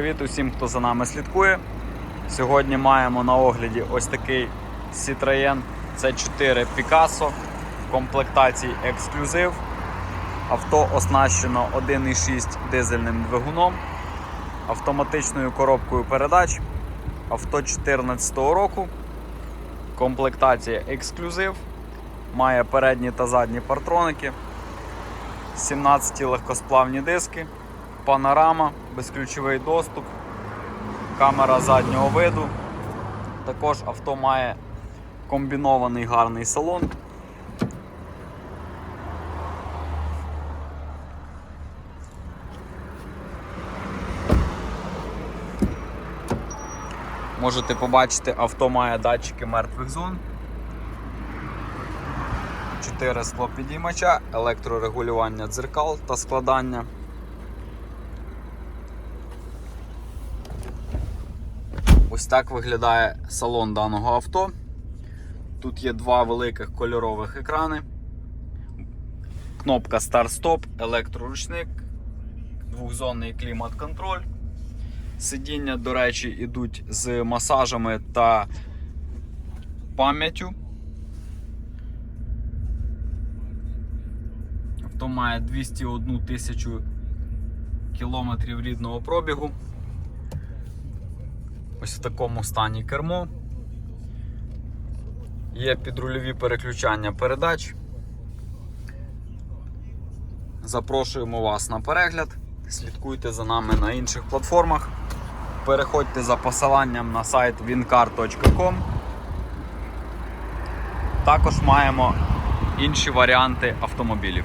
Привіт усім, хто за нами слідкує. Сьогодні маємо на огляді ось такий Citroën C4 Picasso в комплектації ексклюзив. Авто оснащено 1,6 дизельним двигуном, автоматичною коробкою передач. Авто 2014 року. Комплектація ексклюзив. Має передні та задні партроники, 17 легкосплавні диски, панорама, безключовий доступ, камера заднього виду. Також авто має комбінований гарний салон. Можете побачити, авто має датчики мертвих зон. 4 склопідіймача, електрорегулювання дзеркал та складання. Ось так виглядає салон даного авто. Тут є два великих кольорових екрани. Кнопка старт-стоп, електроручник, двохзонний клімат-контроль. Сидіння, до речі, йдуть з масажами та пам'яттю. Авто має 201 тисячу кілометрів рідного пробігу. Ось в такому стані кермо. Є підрульові переключання передач. Запрошуємо вас на перегляд. Слідкуйте за нами на інших платформах. Переходьте за посиланням на сайт wincar.com. Також маємо інші варіанти автомобілів.